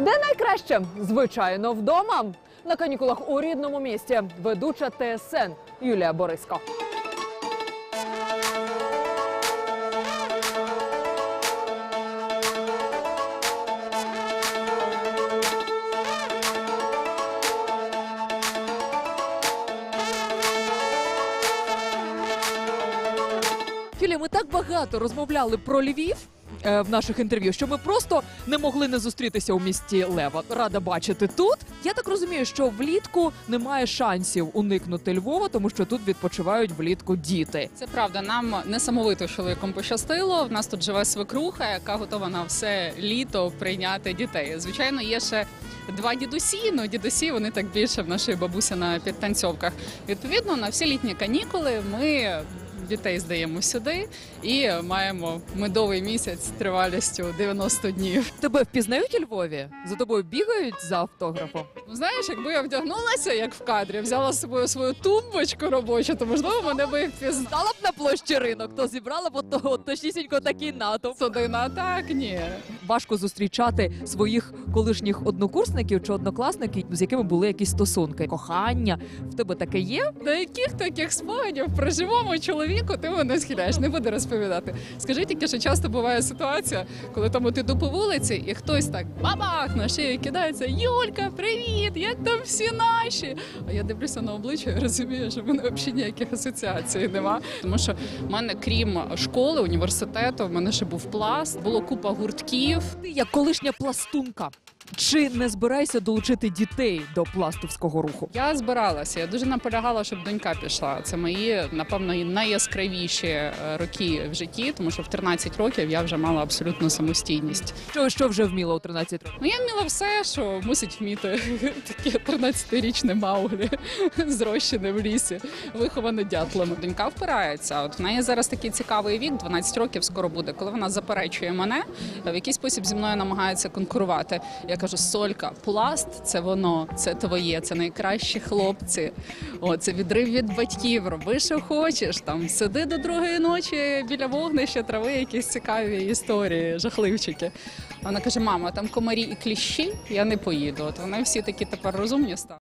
Де найкраще? Звичайно, вдома. На канікулах у рідному місті ведуча ТСН Юлія Бориско. Філія, ми так багато розмовляли про Львів. Е, В наших інтерв'ю, що ми просто не могли не зустрітися у місті Лева. Рада бачити тут. Я так розумію, що влітку немає шансів уникнути Львова, тому що тут відпочивають влітку діти. Це правда. Нам несамовито чоловіком пощастило. В нас тут живе свекруха, яка готова на все літо прийняти дітей. Звичайно, є ще два дідусі. Ну дідусі вони так більше в нашої бабусі на підтанцьовках. Відповідно, на всі літні канікули ми. Дітей здаємо сюди і маємо медовий місяць з тривалістю 90 днів. Тебе впізнають у Львові? За тобою бігають за автографом. Ну, Знаєш, якби я вдягнулася як в кадрі, взяла з собою свою тумбочку робочу, то можливо мене би впізнали. Стала б на площі ринок, то зібрала б от точнісінько такий натовп. Судина, а так ні. Важко зустрічати своїх колишніх однокурсників чи однокласників, з якими були якісь стосунки. Кохання в тебе таке є? До яких таких спогадів про живому чоловіку ти мене схиляєш? Не буду розповідати. Скажи тільки, що часто буває ситуація, коли там от іду по вулиці, і хтось так бабах на шию кидається. Юлька, привіт! Як там всі наші? А я дивлюся на обличчя і розумію, що в мене взагалі ніяких асоціацій нема. Тому що в мене, крім школи, університету, в мене ще був пласт, було купа гуртків. Ти як колишня пластунка. Чи не збираєшся долучити дітей до пластовського руху? Я збиралася. Я дуже наполягала, щоб донька пішла. Це мої, напевно, найяскравіші е, роки в житті, тому що в 13 років я вже мала абсолютну самостійність. Що, що вже вміла у 13 років? Ну я вміла все, що мусить вміти таке 13-річне мауглі зрощене в лісі, виховане дятлами. Донька впирається. От в неї зараз такий цікавий вік, 12 років скоро буде, коли вона заперечує мене, в якийсь спосіб зі мною намагається конкурувати. Я кажу: Солька, пласт це воно, це твоє, це найкращі хлопці. О, це відрив від батьків. Роби, що хочеш. Там сиди до другої ночі біля вогнища, трави якісь цікаві історії, жахливчики. Вона каже: мама, там комарі і кліщі, я не поїду. От вони всі такі тепер розумні стали.